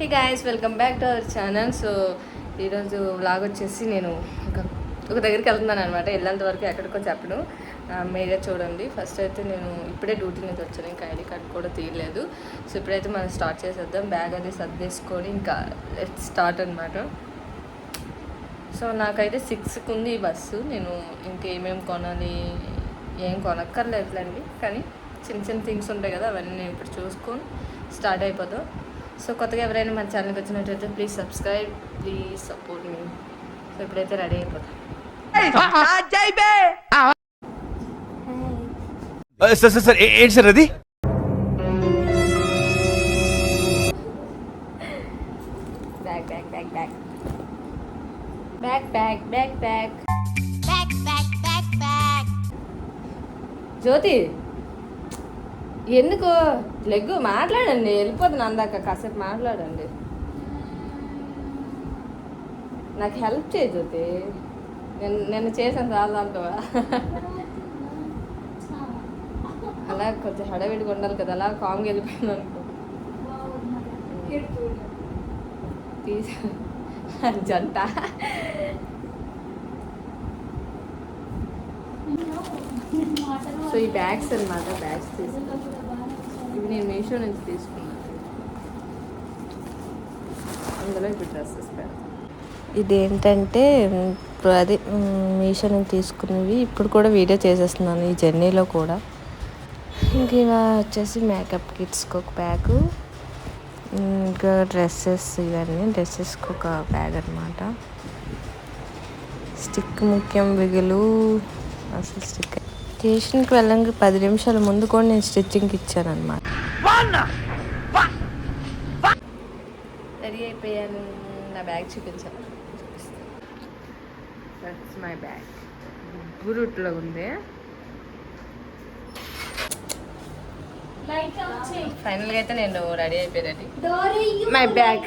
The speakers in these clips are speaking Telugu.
Hey guys welcome back to our channel so ఈరోజు వ్లాగ్ వచ్చేసి నేను ఒక ఒక దగ్గరికి వెళ్తున్నాను అనమాట వెళ్ళేంత వరకు ఎక్కడికో చెప్పను. మీరే చూడండి. ఫస్ట్ అయితే నేను ఇప్పుడే డ్యూటీ నుంచి వచ్చాను. ఇంకా ఐడి కార్డ్ కూడా తీయలేదు. సో ఇప్పుడైతే మనం స్టార్ట్ చేసేద్దాం. బ్యాగ్ అది సర్దేసుకొని ఇంకా స్టార్ట్ అనమాట సో నాకైతే సిక్స్కి ఉంది ఈ బస్సు నేను ఇంకేమేమి కొనాలి ఏం కొనక్కర్లేదులేండి. కానీ చిన్న చిన్న థింగ్స్ ఉంటాయి కదా అవన్నీ నేను ఇప్పుడు చూసుకొని స్టార్ట్ అయిపోతాం సో కొత్తగా ఎవరైనా మన ఛానల్కి వచ్చినట్టయితే please subscribe please support me so ఇప్పుడైతే రెడీ అయిపోతాం. సార్ సార్ సార్ ఏ- ఏంటి సార్ అది? Back back back back back back back back back, back, back, back. Jyoti ఎందుకు? లెగ్గు మాట్లాడండి. వెళ్ళిపోతుంది అందాక. కాసేపు మాట్లాడండి. నాకు హెల్ప్ చేయి జ్యోతి. నేను నేను చేసాను రాదు అంటవా అలా కొంచెం హడవిడిగా ఉండాలి కదా. అలా కామ్గా వెళ్ళిపోయాను అనుకో. తీసా. జంట. సో ఈ బ్యాగ్స్ అన్నమాట బ్యాగ్స్ తీసుకున్నాను ఇవి నేను మీషో నుంచి తీసుకున్నాను అందులో ఇప్పుడు డ్రెస్సెస్ పెడతాను ఇదేంటంటే ఇప్పుడు అది మీషో నుంచి తీసుకున్నవి. ఇప్పుడు కూడా వీడియో చేసేస్తున్నాను ఈ జర్నీలో కూడా. ఇంక ఇవా వచ్చేసి మేకప్ కిట్స్కి ఒక బ్యాగ్ ఇంకా డ్రెస్సెస్ ఇవన్నీ డ్రెస్సెస్కి ఒక బ్యాగ్ అనమాట స్టిక్ ముఖ్యం విగులు అసలు స్టిక్ స్టేషన్కి వెళ్ళడానికి పది నిమిషాల ముందు కూడా నేను స్టిచ్చింగ్కి ఇచ్చాను అనమాట రెడీ అయిపోయాను నా బ్యాగ్ చూపించాను దట్స్ మై బ్యాగ్ గురుట్లో ఉంది. ఫైనల్గా అయితే నేను రెడీ అయిపోయాను My bag.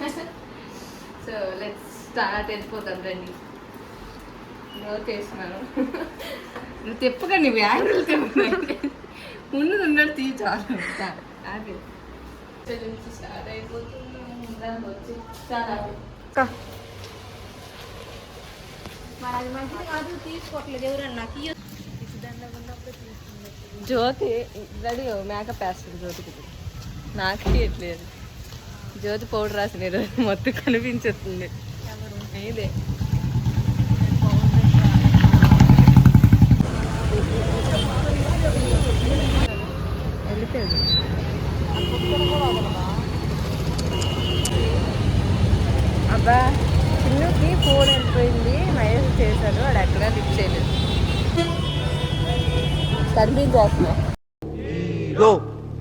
So let's start వెళ్ళిపోతాం రండి నోట్ చేస్తున్నాను నువ్వు తిప్పకండి నువ్వు యాంగిల్ తిప్పుతున్నాయి ఉన్నది ఉన్నట్టు తీ చాలు. స్టార్ట్ అయిపోతున్నాం వచ్చి చాలా జ్యోతి రెడీ మేకప్ వేస్తుంది జ్యోతికి. నాకు ఇట్లేదు జ్యోతి పౌడర్ రాసిన ఈరోజు మొత్తం ఇదే వెళ్ళిపోయాడు అబ్బా చిన్నకి ఫోన్ వెళ్ళిపోయింది. మహేష్ చేశాడు వాడు ఎక్కడ లిఫ్ట్ చేయలేదు. కనిపించేస్తున్నా hero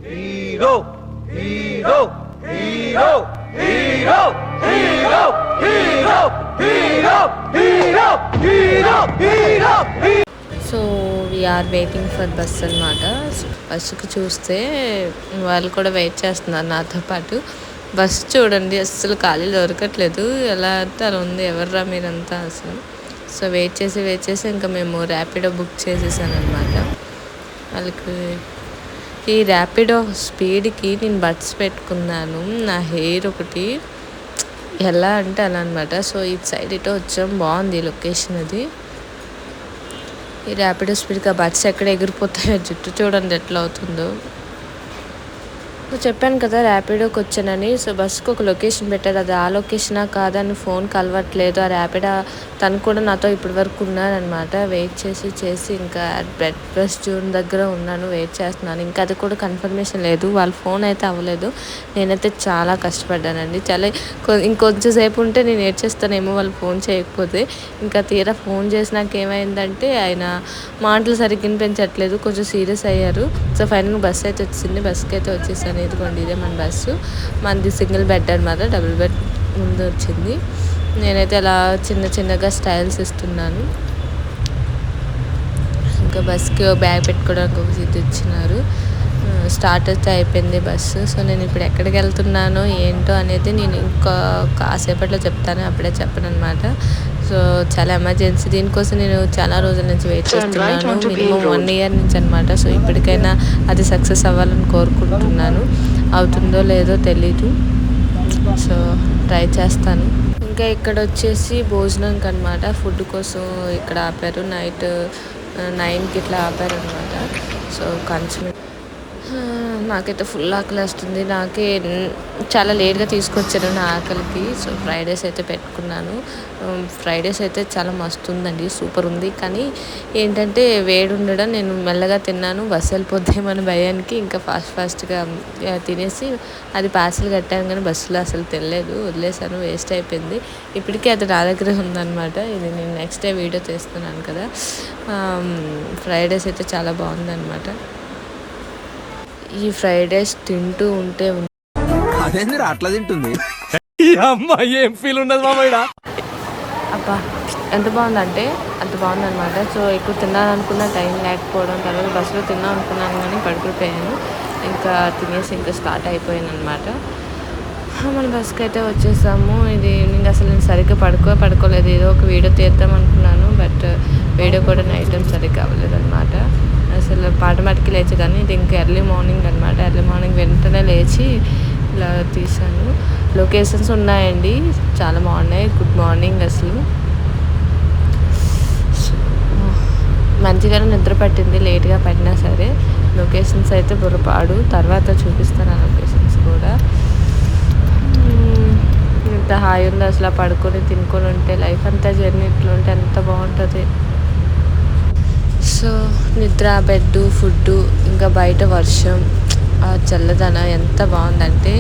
hero hero. Hero hero hero hero hero hero hero hero so we're waiting for bus అనమాట బస్సుకి చూస్తే వాళ్ళు కూడా వెయిట్ చేస్తున్నారు నాతో పాటు. బస్సు చూడండి అస్సలు ఖాళీ దొరకట్లేదు. ఎలా అంటే అలా ఉంది ఎవర్రా మీరంతా అసలు? సో వెయిట్ చేసి వెయిట్ చేసి ఇంకా మేము ర్యాపిడో బుక్ చేసేసాను అనమాట వాళ్ళకి ఈ ర్యాపిడో స్పీడ్కి నేను బడ్స్ పెట్టుకున్నాను. నా హెయిర్ ఒకటి ఎలా అంటే అలా అనమాట సో ఇటు సైడ్ ఇటో వచ్చాం. బాగుంది లొకేషన్ అది. ఈ ర్యాపిడో స్పీడ్గా బడ్స్ ఎక్కడ ఎగిరిపోతాయో జుట్టు చూడండి ఎట్లా అవుతుందో. చెప్పాను కదా ర్యాపిడోకి వచ్చానని. సో బస్సుకు ఒక లొకేషన్ పెట్టారు. అది ఆ లొకేషనా కాదని అని ఫోన్ కలవట్లేదు. ఆ ర్యాపిడో తను కూడా నాతో ఇప్పటి వరకు ఉన్నారనమాట వెయిట్ చేసి చేసి ఇంకా బ్రెడ్ బస్ జూన్ దగ్గర ఉన్నాను. వెయిట్ చేస్తున్నాను. ఇంకా అది కూడా కన్ఫర్మేషన్ లేదు. వాళ్ళ ఫోన్ అయితే అవ్వలేదు. నేనైతే చాలా కష్టపడ్డానండి. చాలా ఇంకొంచెం సేపు ఉంటే నేను ఏడ్చేస్తానేమో వాళ్ళు ఫోన్ చేయకపోతే. ఇంకా తీరా ఫోన్ చేసినాక ఏమైందంటే ఆయన మాటలు సరిగ్గా వినిపించట్లేదు. కొంచెం సీరియస్ అయ్యారు. సో ఫైనల్ బస్ అయితే వచ్చింది. బస్కి అయితే వచ్చేసాను. ఇదిగోండి ఇదే మన బస్సు మనది సింగిల్ బెడ్ అనమాట డబుల్ బెడ్ ముందు వచ్చింది. నేనైతే అలా చిన్న చిన్నగా స్టైల్స్ ఇస్తున్నాను. ఇంకా బస్కి బ్యాగ్ పెట్టుకోవడానికి ఒక సీట్ ఇచ్చినారు. స్టార్ట్ అయితే అయిపోయింది బస్సు. సో నేను ఇప్పుడు ఎక్కడికి వెళ్తున్నానో ఏంటో అనేది నేను ఇంకా కాసేపట్లో చెప్తాను. అప్పుడే చెప్పను అనమాట సో చాలా ఎమర్జెన్సీ. దీనికోసం నేను చాలా రోజుల నుంచి వెయిట్ చేస్తున్నాను. మినిమం వన్ ఇయర్ నుంచి అనమాట సో ఇప్పటికైనా అది సక్సెస్ అవ్వాలని కోరుకుంటున్నాను. అవుతుందో లేదో తెలీదు. సో ట్రై చేస్తాను. ఇంకా ఇక్కడ వచ్చేసి భోజనంకి అనమాట ఫుడ్ కోసం ఇక్కడ ఆపారు. నైట్ నైన్కి ఇట్లా ఆపారు అనమాట సో కంచం ఆ, నాకైతే ఫుల్ ఆకలి వస్తుంది నాకే చాలా లేట్గా తీసుకొచ్చాను నా ఆకలికి. సో ఫ్రైడేస్ అయితే పెట్టుకున్నాను. ఫ్రైడేస్ అయితే చాలా మస్తు ఉందండి సూపర్ ఉంది. కానీ ఏంటంటే వేడి ఉండడం నేను మెల్లగా తిన్నాను. బస్సు వెళ్ళిపోద్దేమని భయానికి ఇంకా ఫాస్ట్ ఫాస్ట్గా తినేసి అది పార్సల్ కట్టాను కానీ బస్సులో అసలు తినలేదు. వదిలేసాను వేస్ట్ అయిపోయింది. ఇప్పటికీ అది నా దగ్గర ఉందన్నమాట. ఇది నేను నెక్స్ట్ డే వీడియో తీస్తున్నాను కదా. ఫ్రైడేస్ అయితే చాలా బాగుందన్నమాట. ఈ ఫ్రైడ్ రైస్ తింటూ ఉంటే అదేందిరా అట్లా తింటుంది? ఏం ఫీల్ ఉండదు మామయ్య అబ్బా ఎంత బాగుందంటే అంత బాగుందన్నమాట. సో ఎక్కువ తిన్నాను అనుకున్న టైం లేకపోవడం తర్వాత బస్సులో తిన్నాను అనుకున్నాను కానీ పడుకుపోయాను ఇంకా తినేసి ఇంకా స్టార్ట్ అయిపోయాను అనమాట మన బస్కి అయితే వచ్చేసాము. ఇది ఈవినింగ్ అసలు నేను సరిగ్గా పడుకో పడుకోలేదు. ఏదో ఒక వీడియో తీద్దాం అనుకున్నాను బట్ వీడియో కూడా నైట్ టైం సరిగ్గా అవ్వలేదు అనమాట అసలు పాట మాటికి లేచి కానీ ఇది ఇంకా ఎర్లీ మార్నింగ్ అనమాట ఎర్లీ మార్నింగ్ వెంటనే లేచి ఇలా తీసాను లొకేషన్స్ ఉన్నాయండి. చాలా బాగున్నాయి. గుడ్ మార్నింగ్ అసలు. మంచిగానే నిద్ర పట్టింది. లేట్గా పడినా సరే లొకేషన్స్ అయితే బుర్రపాడు తర్వాత చూపిస్తాను ఆ లొకేషన్స్ కూడా. ఎంత హాయి ఉంది? అసలు పడుకొని తినుకొని ఉంటే లైఫ్ అంతా జర్నీ ఇట్లా ఉంటే ఎంత బాగుంటుంది? సో నిద్ర బెడ్ ఫుడ్ ఇంకా బయట వర్షం ఆ చల్లదనం ఎంత బాగుందంటే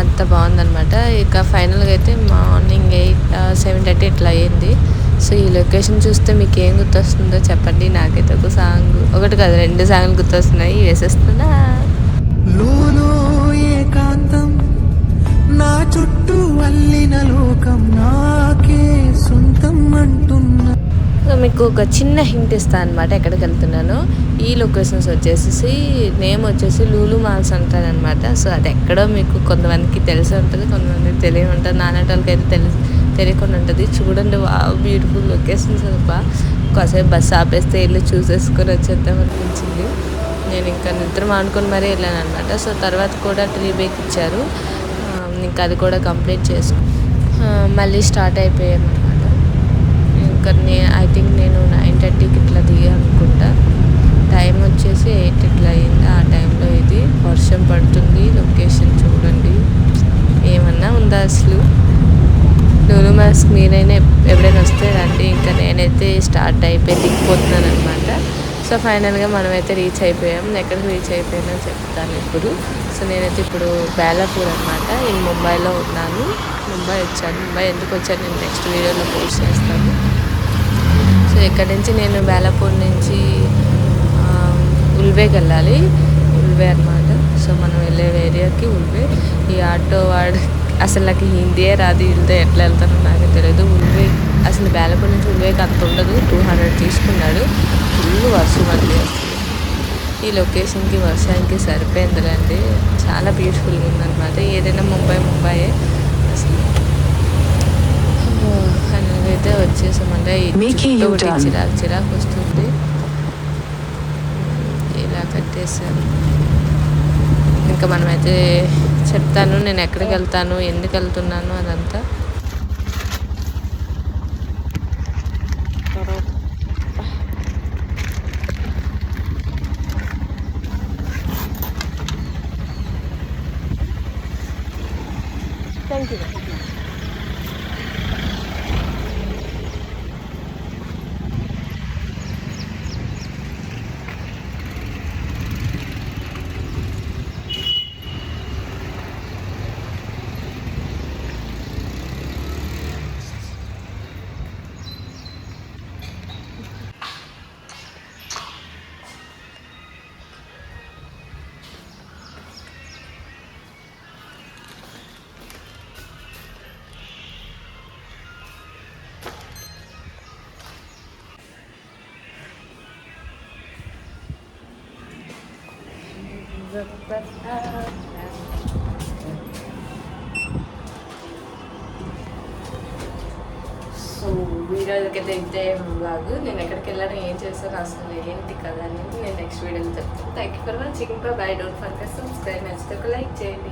అంత బాగుందనమాట ఇక ఫైనల్గా అయితే మార్నింగ్ ఎయిట్ సెవెన్ థర్టీ ఇట్లా అయ్యింది. సో ఈ లొకేషన్ చూస్తే మీకు ఏం గుర్తొస్తుందో చెప్పండి. నాకైతే ఒక సాంగ్ ఒకటి కాదు రెండు సాంగ్లు గుర్తొస్తున్నాయి. వేసేస్తున్నా. ఏకాంతం నా చుట్టూ అల్లిన లోకం నాకే సొంతం అంటున్నా. మీకు ఒక చిన్న హింట్ ఇస్తాను అనమాట ఎక్కడికి వెళ్తున్నాను. ఈ లొకేషన్స్ వచ్చేసి నేమ్ వచ్చేసి లూలు మాల్స్ అంటారనమాట సో అది ఎక్కడో మీకు కొంతమందికి తెలిసి ఉంటుంది కొంతమందికి తెలియని ఉంటుంది నాన్నటి వాళ్ళకి అయితే తెలిసి తెలియకుండా ఉంటుంది. చూడండి వా బ్యూటిఫుల్ లొకేషన్స్ అబ్బా. కాసేపు బస్సు ఆపేస్తే వెళ్ళి చూసేసుకొని వచ్చేద్దాం అనిపించింది. నేను ఇంకా నిద్ర మానుకొని మరీ వెళ్ళాను అనమాట సో తర్వాత కూడా ట్రీ బ్రేక్ ఇచ్చారు. ఇంకా అది కూడా కంప్లీట్ చేసుకు మళ్ళీ స్టార్ట్ అయిపోయాను అనమాట నేను ఐ థింక్ నేను నైన్ థర్టీకి ఇట్లా దిగా అనుకుంటా. టైం వచ్చేసి ఎయిట్ ఇట్లా అయింది. ఆ టైంలో ఇది వర్షం పడుతుంది. లొకేషన్ చూడండి. ఏమన్నా ఉందా అసలు? లూలు మాస్క్ మీరైనా ఎవరైనా ఎప్పుడైనా వస్తే రండి. ఇంకా నేనైతే స్టార్ట్ అయిపోయి దిగిపోతున్నాను అనమాట సో ఫైనల్గా మనమైతే రీచ్ అయిపోయాం. ఎక్కడికి రీచ్ అయిపోయానో చెప్తాను ఇప్పుడు. సో నేనైతే ఇప్పుడు బేలాపూర్ అనమాట నేను ముంబైలో ఉన్నాను. ముంబై వచ్చాను. ముంబై ఎందుకు వచ్చాను? నేను నెక్స్ట్ వీడియోలో పోస్ట్ చేస్తాను. సో ఇక్కడ నుంచి నేను వేలపూర్ నుంచి ఉల్వేకి వెళ్ళాలి ఉల్వే అనమాట సో మనం వెళ్ళే ఏరియాకి ఉల్వే. ఈ ఆటో వాడు అసలు నాకు హిందీయే రాదు వెళ్తే ఎట్లా వెళ్తానో నాకు తెలియదు. ఉల్వే అసలు బేలపూర్ నుంచి ఉల్వేకి అంత ఉండదు. టూ హండ్రెడ్ తీసుకున్నాడు. ఫుల్ వర్షం అండి అసలు. ఈ లొకేషన్కి వర్షానికి సరిపోయిందిలేండి. చాలా బ్యూటిఫుల్గా ఉందన్నమాట. ఏదైనా ముంబై ముంబైయే. అసలు అయితే వచ్చేసామంటే. చిరాకు చిరాకు వస్తుంది. ఇలా కట్టేసాను ఇంకా మనమైతే చెప్తాను నేను ఎక్కడికి వెళ్తాను ఎందుకు వెళ్తున్నాను అదంతా. సో వీడియో దగ్గర తింటే బాగు నేను ఎక్కడికి వెళ్ళాను ఏం చేశాను అసలు ఏంటి కదా అనేది నేను నెక్స్ట్ వీడియోలో చెప్తాను. Thank you for watching bye don't for subscribe నచ్చితే ఒక లైక్ చేయండి.